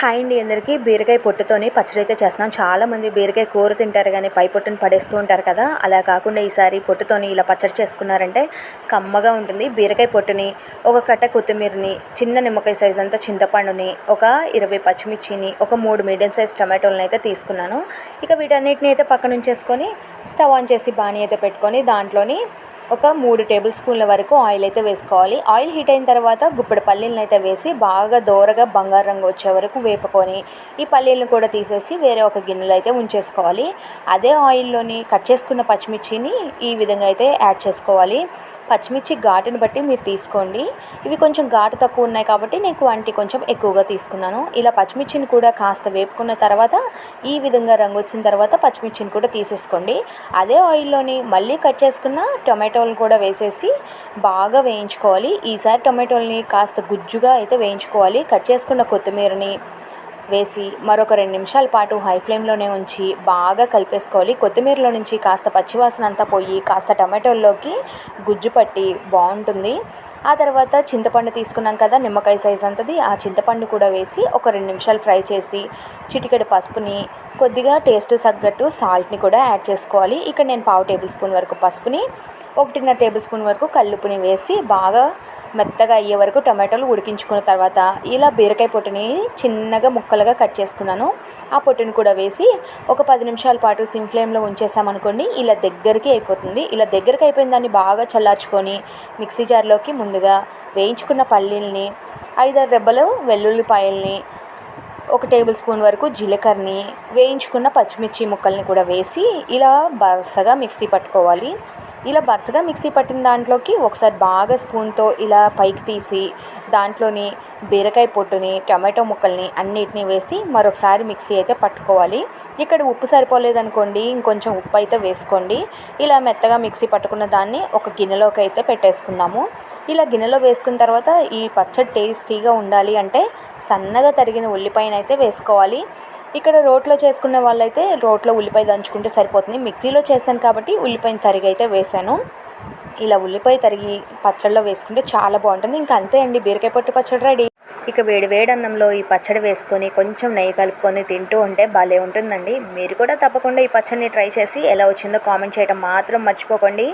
Hi అండి అందరికీ. బీరకాయ పొట్టుతోని పచ్చడి అయితే చేస్తున్నాం. చాలామంది బీరకాయ కూర తింటారు కానీ పై పొట్టుని పడేస్తూ ఉంటారు కదా. అలా కాకుండా ఈసారి పొట్టుతోని ఇలా పచ్చడి చేసుకున్నారంటే కమ్మగా ఉంటుంది. బీరకాయ పొట్టుని ఒక కట్ట కొత్తిమీరని చిన్న నిమ్మకాయ సైజ్ అంతా చింతపండుని ఒక ఇరవై పచ్చిమిర్చిని ఒక మూడు మీడియం సైజ్ టమాటోలను అయితే తీసుకున్నాను. ఇక వీటన్నిటిని అయితే పక్కన ఉంచేసుకొని స్టవ్ ఆన్ చేసి బాణీ అయితే పెట్టుకొని దాంట్లోని ఒక మూడు టేబుల్ స్పూన్ల వరకు ఆయిల్ అయితే వేసుకోవాలి. ఆయిల్ హీట్ అయిన తర్వాత గుప్పెడు పల్లీలను అయితే వేసి బాగా దోరగా బంగారు రంగు వచ్చే వరకు వేపుకొని ఈ పల్లీలను కూడా తీసేసి వేరే ఒక గిన్నెలో అయితే ఉంచేసుకోవాలి. అదే ఆయిల్లోని కట్ చేసుకున్న పచ్చిమిర్చిని ఈ విధంగా అయితే యాడ్ చేసుకోవాలి. పచ్చిమిర్చి ఘాటుని బట్టి మీరు తీసుకోండి. ఇవి కొంచెం ఘాటు తక్కువ ఉన్నాయి కాబట్టి నేను క్వాంటిటీ కొంచెం ఎక్కువగా తీసుకున్నాను. ఇలా పచ్చిమిర్చిని కూడా కాస్త వేపుకున్న తర్వాత ఈ విధంగా రంగు వచ్చిన తర్వాత పచ్చిమిర్చిని కూడా తీసేసుకోండి. అదే ఆయిల్లోని మళ్ళీ కట్ చేసుకున్న టొమాటో టొమాటోలు కూడా వేసేసి బాగా వేయించుకోవాలి. ఈసారి టొమాటోల్ని కాస్త గుజ్జుగా అయితే వేయించుకోవాలి. కట్ చేసుకున్న కొత్తిమీరని వేసి మరొక రెండు నిమిషాల పాటు హై ఫ్లేమ్లోనే ఉంచి బాగా కలిపేసుకోవాలి. కొత్తిమీరలో నుంచి కాస్త పచ్చివాసన అంతా పోయి కాస్త టమాటోల్లోకి గుజ్జు పట్టి బాగుంటుంది. ఆ తర్వాత చింతపండు తీసుకున్నాం కదా నిమ్మకాయ సైజ్ అంతది. ఆ చింతపండు కూడా వేసి ఒక రెండు నిమిషాలు ఫ్రై చేసి చిటికెడు పసుపుని కొద్దిగా టేస్ట్ తగ్గట్టు సాల్ట్ని కూడా యాడ్ చేసుకోవాలి. ఇక్కడ నేను పావు టేబుల్ స్పూన్ వరకు పసుపుని ఒకటిన్నర టేబుల్ స్పూన్ వరకు కల్లుపుని వేసి బాగా మెత్తగా అయ్యే వరకు టమాటోలు ఉడికించుకున్న తర్వాత ఇలా బీరకాయ పొట్టుని చిన్నగా ముక్కలుగా కట్ చేసుకున్నాను. ఆ పొట్టుని కూడా వేసి ఒక పది నిమిషాల పాటు సిమ్ ఫ్లేమ్లో ఉంచేసామనుకోండి ఇలా దగ్గరికి అయిపోతుంది. ఇలా దగ్గరికి అయిపోయిన దాన్ని బాగా చల్లార్చుకొని మిక్సీ జార్లోకి ముందుగా వేయించుకున్న పల్లీల్ని ఐదారు రెబ్బలు వెల్లుల్లిపాయల్ని ఒక టేబుల్ స్పూన్ వరకు జీలకర్రని వేయించుకున్న పచ్చిమిర్చి ముక్కల్ని కూడా వేసి ఇలా వరుసగా మిక్సీ పట్టుకోవాలి. ఇలా వరుసగా మిక్సీ పట్టిన దాంట్లోకి ఒకసారి బాగా స్పూన్తో ఇలా పైకి తీసి దాంట్లోని బీరకాయ పొట్టుని టమాటో ముక్కల్ని అన్నిటిని వేసి మరొకసారి మిక్సీ అయితే పట్టుకోవాలి. ఇక్కడ ఉప్పు సరిపోలేదనుకోండి ఇంకొంచెం ఉప్పు అయితే వేసుకోండి. ఇలా మెత్తగా మిక్సీ పట్టుకున్న దాన్ని ఒక గిన్నెలోకి అయితే పెట్టేసుకుందాము. ఇలా గిన్నెలో వేసుకున్న తర్వాత ఈ పచ్చడి టేస్టీగా ఉండాలి అంటే సన్నగా తరిగిన ఉల్లిపాయనైతే వేసుకోవాలి. ఇక్కడ రోట్లో చేసుకున్న వాళ్ళైతే రోట్లో ఉల్లిపాయ దంచుకుంటే సరిపోతుంది. మిక్సీలో చేశాను కాబట్టి ఉల్లిపాయని తరిగి అయితే వేశాను. ఇలా ఉల్లిపాయ తరిగి పచ్చడిలో వేసుకుంటే చాలా బాగుంటుంది. ఇంకా అంతే అండి బీరకాయ పొట్టు పచ్చడి రెడీ. ఇక వేడి వేడి అన్నంలో ఈ పచ్చడి వేసుకొని కొంచెం నెయ్యి కలుపుకొని తింటూ ఉంటే భలే ఉంటుందండి. మీరు కూడా తప్పకుండా ఈ పచ్చడిని ట్రై చేసి ఎలా వచ్చిందో కామెంట్ చేయడం మాత్రం మర్చిపోకండి.